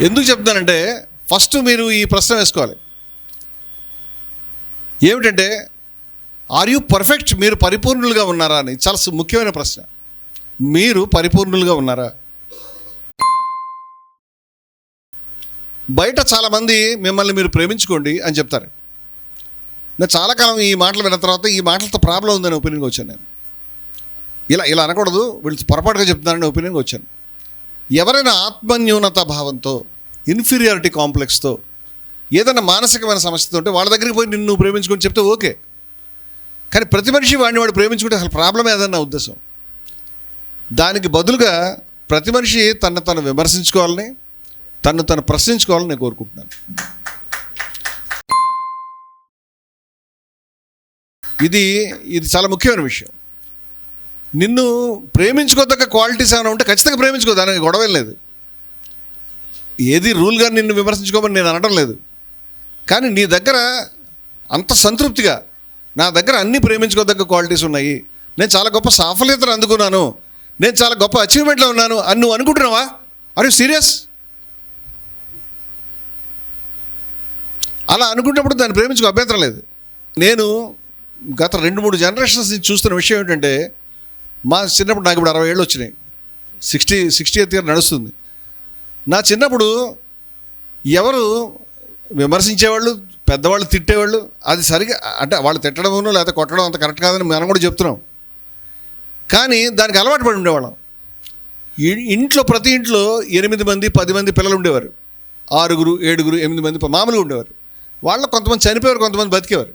ఎందుకు చెప్తున్నానంటే ఫస్ట్ మీరు ఈ ప్రశ్న వేసుకోవాలి. ఏమిటంటే ఆర్ యూ పర్ఫెక్ట్ మీరు పరిపూర్ణులుగా ఉన్నారా అని చాలా ముఖ్యమైన ప్రశ్న. మీరు పరిపూర్ణులుగా ఉన్నారా? బయట చాలామంది మిమ్మల్ని మీరు ప్రేమించుకోండి అని చెప్తారు. నేను చాలా కాలం ఈ మాటలు విన్న తర్వాత ఈ మాటలతో ప్రాబ్లం ఉందని ఒపీనియన్గా వచ్చాను నేను. ఇలా ఇలా అనకూడదు. వీళ్ళు పొరపాటుగా చెప్తున్నారని ఒపీనియన్గా వచ్చాను. ఎవరైనా ఆత్మన్యూనత భావంతో ఇన్ఫీరియారిటీ కాంప్లెక్స్తో ఏదైనా మానసికమైన సమస్యతో ఉంటే వాళ్ళ దగ్గరికి పోయి నిన్ను ప్రేమించుకొని చెప్తే ఓకే. కానీ ప్రతి మనిషి వాడిని వాడు ప్రేమించుకుంటే అసలు ప్రాబ్లం ఏదన్న ఉద్దేశం. దానికి బదులుగా ప్రతి మనిషి తను తను విమర్శించుకోవాలని తను తను ప్రశ్నించుకోవాలని నేను కోరుకుంటున్నాను. ఇది ఇది చాలా ముఖ్యమైన విషయం. నిన్ను ప్రేమించుకోదగ్గ క్వాలిటీస్ ఏమైనా ఉంటే ఖచ్చితంగా ప్రేమించుకో దానికి గొడవ లేదు. ఏది రూల్గా నిన్ను విమర్శించుకోమని నేను అనడం లేదు. కానీ నీ దగ్గర అంత సంతృప్తిగా నా దగ్గర అన్ని ప్రేమించుకోదగ్గ క్వాలిటీస్ ఉన్నాయి. నేను చాలా గొప్ప సాఫల్యతను అందుకున్నాను. నేను చాలా గొప్ప అచీవ్మెంట్లో ఉన్నాను. అని నువ్వు అనుకుంటున్నావా? ఆర్ యూ సీరియస్ అలా అనుకున్నప్పుడు దాన్ని ప్రేమించుకో అభ్యంతరం లేదు. నేను గత రెండు మూడు జనరేషన్స్ నుంచి చూస్తున్న విషయం ఏంటంటే మా చిన్నప్పుడు నాకు ఇప్పుడు అరవై ఏళ్ళు వచ్చినాయి. సిక్స్టీ సిక్స్టీ ఎయిత్ ఇయర్ నడుస్తుంది. నా చిన్నప్పుడు ఎవరు విమర్శించేవాళ్ళు పెద్దవాళ్ళు తిట్టేవాళ్ళు అది సరిగా అంటే వాళ్ళు తిట్టడమును లేకపోతే కొట్టడం అంత కరెక్ట్ కాదని మనం కూడా చెప్తున్నాం. కానీ దానికి అలవాటు పడి ఉండేవాళ్ళం. ఇంట్లో ప్రతి ఇంట్లో ఎనిమిది మంది పది మంది పిల్లలు ఉండేవారు. ఆరుగురు ఏడుగురు ఎనిమిది మంది మామూలుగా ఉండేవారు. వాళ్ళ కొంతమంది చనిపోయారు కొంతమంది బతికేవారు.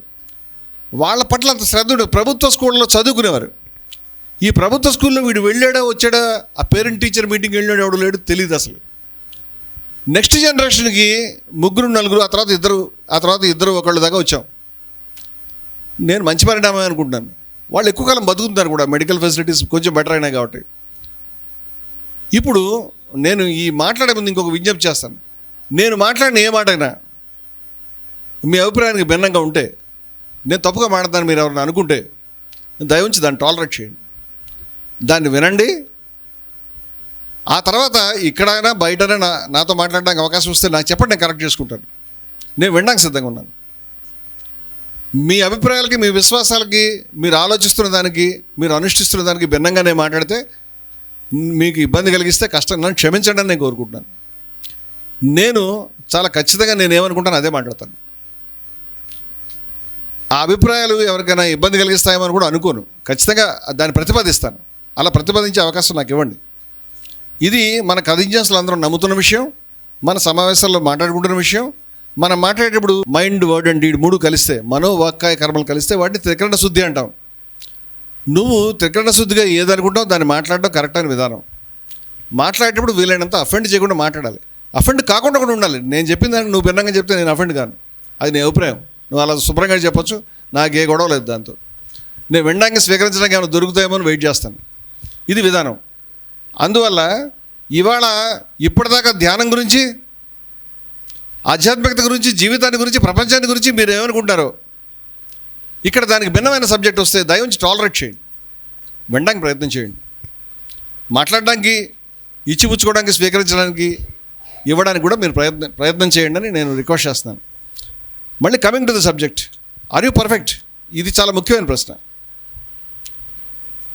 వాళ్ళ పట్ల అంత శ్రద్ధ ఉండేది ప్రభుత్వ స్కూళ్ళలో చదువుకునేవారు. ఈ ప్రభుత్వ స్కూల్లో వీడు వెళ్ళాడా వచ్చాడా ఆ పేరెంట్ టీచర్ మీటింగ్ వెళ్ళాడు ఎవడు లేడు తెలియదు అసలు. నెక్స్ట్ జనరేషన్కి ముగ్గురు నలుగురు ఆ తర్వాత ఇద్దరు ఆ తర్వాత ఇద్దరు ఒకళ్ళ దాకా వచ్చాం. నేను మంచి పరిణామం అనుకుంటున్నాను. వాళ్ళు ఎక్కువ కాలం బతుకుతున్నారు కూడా మెడికల్ ఫెసిలిటీస్ కొంచెం బెటర్ అయినాయి కాబట్టి. ఇప్పుడు నేను ఈ మాట్లాడే ముందు ఇంకొక విజ్ఞప్తి చేస్తాను. నేను మాట్లాడిన ఏ మాట అయినా మీ అభిప్రాయానికి భిన్నంగా ఉంటే నేను తప్పుగా మాట్లాడతాను మీరు ఎవరైనా అనుకుంటే దయవుంచి దాన్ని టాలరేట్ చేయండి. దాన్ని వినండి ఆ తర్వాత ఇక్కడైనా బయటైనా నాతో మాట్లాడడానికి అవకాశం వస్తే నాకు చెప్పండి నేను కరెక్ట్ చేసుకుంటాను. నేను వినడానికి సిద్ధంగా ఉన్నాను. మీ అభిప్రాయాలకి మీ విశ్వాసాలకి మీరు ఆలోచిస్తున్న దానికి మీరు అనుష్ఠిస్తున్న దానికి భిన్నంగా నేను మాట్లాడితే మీకు ఇబ్బంది కలిగిస్తే కష్టం నన్ను క్షమించండి అని నేను కోరుకుంటున్నాను. నేను చాలా ఖచ్చితంగా నేను ఏమనుకుంటాను అదే మాట్లాడతాను. ఆ అభిప్రాయాలు ఎవరికైనా ఇబ్బంది కలిగిస్తాయేమని అని కూడా అనుకోను. ఖచ్చితంగా దాన్ని ప్రతిపాదిస్తాను. అలా ప్రతిపాదించే అవకాశం నాకు ఇవ్వండి. ఇది మన కథింజన్స్లు అందరూ నమ్ముతున్న విషయం మన సమావేశాల్లో మాట్లాడుకుంటున్న విషయం. మనం మాట్లాడేటప్పుడు మైండ్ వర్డ్ అండ్ డీడ్ మూడు కలిస్తే మనో వాక్కాయ కర్మలు కలిస్తే వాటిని త్రికరణ శుద్ధి అంటాం. నువ్వు త్రికరణ శుద్ధిగా ఏదనుకుంటావు దాన్ని మాట్లాడడం కరెక్ట్ అయిన విధానం. మాట్లాడేటప్పుడు వీలైనంత అఫెండ్ చేయకుండా మాట్లాడాలి. అఫెండ్ కాకుండా కూడా ఉండాలి. నేను చెప్పిన దానికి నువ్వు భిన్నంగా చెప్తే నేను అఫెండ్ కాను. అది నీ అభిప్రాయం. నువ్వు అలా శుభ్రంగా చెప్పొచ్చు. నాకు ఏ గొడవ లేదు దాంతో. నేను వినడానికి స్వీకరించడానికి ఏమైనా దొరుకుతాయేమో అని వెయిట్ చేస్తాను. ఇది విధానం. అందువల్ల ఇవాళ ఇప్పటిదాకా ధ్యానం గురించి ఆధ్యాత్మికత గురించి జీవితాన్ని గురించి ప్రపంచాన్ని గురించి మీరు ఏమనుకుంటారో ఇక్కడ దానికి భిన్నమైన సబ్జెక్ట్ వస్తే దయవుంచి టాలరేట్ చేయండి. వినడానికి ప్రయత్నం చేయండి. మాట్లాడడానికి ఇచ్చిపుచ్చుకోవడానికి స్వీకరించడానికి ఇవ్వడానికి కూడా మీరు ప్రయత్నం ప్రయత్నం చేయండి అని నేను రిక్వెస్ట్ చేస్తున్నాను. మళ్ళీ coming to the subject are you perfect ఇది చాలా ముఖ్యమైన ప్రశ్న.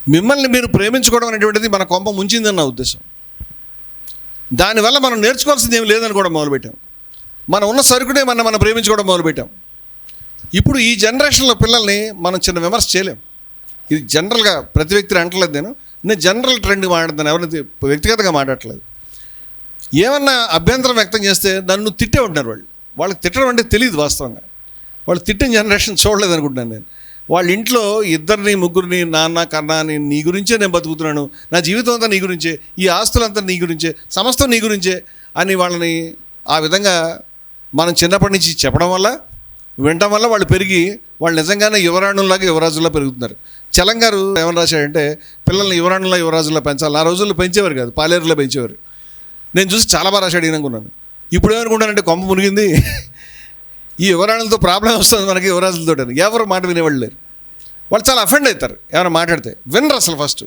మిమ్మల్ని మీరు ప్రేమించుకోవడం అనేటువంటిది మన కొంప ముంచిందని నా ఉద్దేశం. దానివల్ల మనం నేర్చుకోవాల్సింది ఏమి లేదని కూడా మొదలుపెట్టాం. మనం ఉన్న సరుకునే మనం మనం ప్రేమించుకోవడం మొదలుపెట్టాం. ఇప్పుడు ఈ జనరేషన్లో పిల్లల్ని మనం చిన్న విమర్శ చేయలేం. ఇది జనరల్గా ప్రతి వ్యక్తిని అంటలేదు నేను. నేను జనరల్ ట్రెండ్ మాట్లాడుతాను. ఎవరిని వ్యక్తిగతంగా మాట్లాడట్లేదు. ఏమన్నా అభ్యంతరం వ్యక్తం చేస్తే నన్ను తిట్టే ఉంటున్నారు వాళ్ళు. వాళ్ళకి తిట్టడం అంటే తెలియదు వాస్తవంగా. వాళ్ళు తిట్టిన జనరేషన్ చూడలేదు అనుకుంటున్నాను నేను. వాళ్ళ ఇంట్లో ఇద్దరిని ముగ్గురిని నాన్న కన్నా అని నీ గురించే నేను బతుకుతున్నాను. నా జీవితం అంతా నీ గురించే. ఈ ఆస్తులంతా నీ గురించే. సమస్తం నీ గురించే అని వాళ్ళని ఆ విధంగా మనం చిన్నప్పటి నుంచి చెప్పడం వల్ల వినటం వల్ల వాళ్ళు పెరిగి వాళ్ళు నిజంగానే యువరాణుల్లాగా యువరాజుల్లా పెరుగుతున్నారు. చలం గారు ఏమని రాశాడంటే పిల్లల్ని యువరాణుల్లా యువరాజుల్లా పెంచాలి. ఆ రోజుల్లో పెంచేవారు కాదు పాలేరులో పెంచేవారు. నేను చూసి చాలా బాగా రాశాడు అనుకున్నాను ఇప్పుడు ఏమనుకుంటానంటే కొమ్మ మునిగింది. ఈ యువరాణులతో ప్రాబ్లం వస్తుంది మనకి యువరాజులతో ఎవరు మాట వినేవాళ్ళు లేరు. వాళ్ళు చాలా అఫెండ్ అవుతారు. ఏమైనా మాట్లాడితే వినరు అసలు ఫస్ట్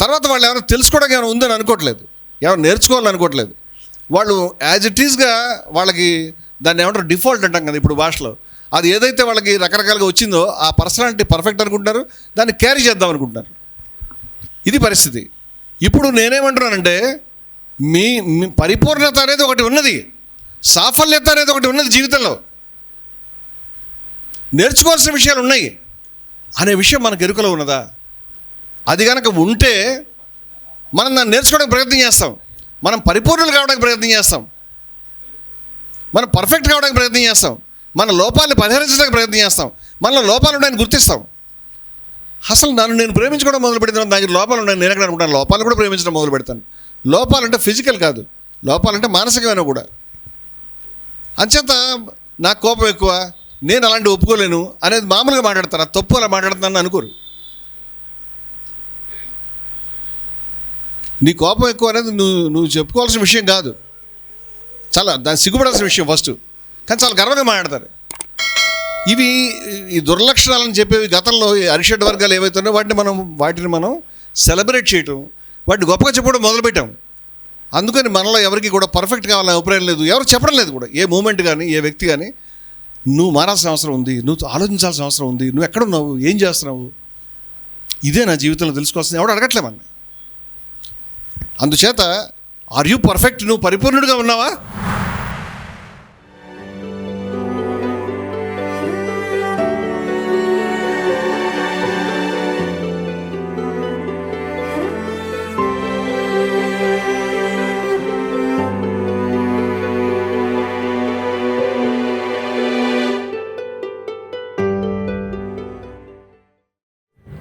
తర్వాత వాళ్ళు ఎవరైనా తెలుసుకోవడానికి ఏమైనా ఉందని అనుకోవట్లేదు. ఎవరు నేర్చుకోవాలని అనుకోవట్లేదు. వాళ్ళు యాజ్ ఇట్ ఈస్గా వాళ్ళకి దాన్ని ఏమంటారు? డిఫాల్ట్ అంటాం కదా ఇప్పుడు భాషలో. అది ఏదైతే వాళ్ళకి రకరకాలుగా వచ్చిందో ఆ పర్సనాలిటీ పర్ఫెక్ట్ అనుకుంటున్నారు. దాన్ని క్యారీ చేద్దాం అనుకుంటున్నారు. ఇది పరిస్థితి. ఇప్పుడు నేనేమంటున్నానంటే మీ మీ పరిపూర్ణత అనేది ఒకటి ఉన్నది. సాఫల్యత అనేది ఒకటి ఉన్నది జీవితంలో. నేర్చుకోవాల్సిన విషయాలు ఉన్నాయి. అనే విషయం మనకు ఎరుకలో ఉన్నదా? అది కనుక ఉంటే మనం దాన్ని నేర్చుకోవడానికి ప్రయత్నం చేస్తాం. మనం పరిపూర్ణులు కావడానికి ప్రయత్నం చేస్తాం. మనం పర్ఫెక్ట్ కావడానికి ప్రయత్నం చేస్తాం. మన లోపాలను పరిహరించడానికి ప్రయత్నం చేస్తాం. మనలో లోపాలు ఉన్నాయని గుర్తిస్తాం. అసలు నన్ను నేను ప్రేమించుకోవడం మొదలు పెడితే నాకు లోపాలు ఉన్నాయి. నేను ఎక్కడ అనుకుంటాను? లోపాలు కూడా ప్రేమించడం మొదలు పెడతాను. లోపాలంటే ఫిజికల్ కాదు. లోపాలంటే మానసికమైన కూడా. అంచేత నాకు కోపం ఎక్కువ. నేను అలాంటి ఒప్పుకోలేను అనేది మామూలుగా మాట్లాడతాను తప్పు అలా మాట్లాడుతున్నాను అనుకోరు. నీ కోపం ఎక్కువ అనేది నువ్వు నువ్వు చెప్పుకోవాల్సిన విషయం కాదు. చాలా దాన్ని సిగ్గుపడాల్సిన విషయం ఫస్ట్ కానీ చాలా గర్వంగా మాట్లాడతారు. ఇవి ఈ దుర్లక్షణాలని చెప్పేవి గతంలో ఈ అరిషడ్ వర్గాలు ఏవైతున్నాయో వాటిని మనం వాటిని మనం సెలబ్రేట్ చేయటం వాటిని గొప్పగా చెప్పడం మొదలుపెట్టాం. అందుకని మనలో ఎవరికి కూడా పర్ఫెక్ట్ కావాలని అభిప్రాయం లేదు. ఎవరు చెప్పడం లేదు కూడా. ఏ మూమెంట్ కానీ ఏ వ్యక్తి కానీ నువ్వు మారాల్సిన అవసరం ఉంది నువ్వు ఆలోచించాల్సిన అవసరం ఉంది నువ్వు ఎక్కడున్నావు ఏం చేస్తున్నావు? ఇదే నా జీవితంలో తెలుసుకోవాల్సింది. ఎవడు అడగట్లేమన్నా అందుచేత ఆర్ యూ పర్ఫెక్ట్ నువ్వు పరిపూర్ణుడిగా ఉన్నావా?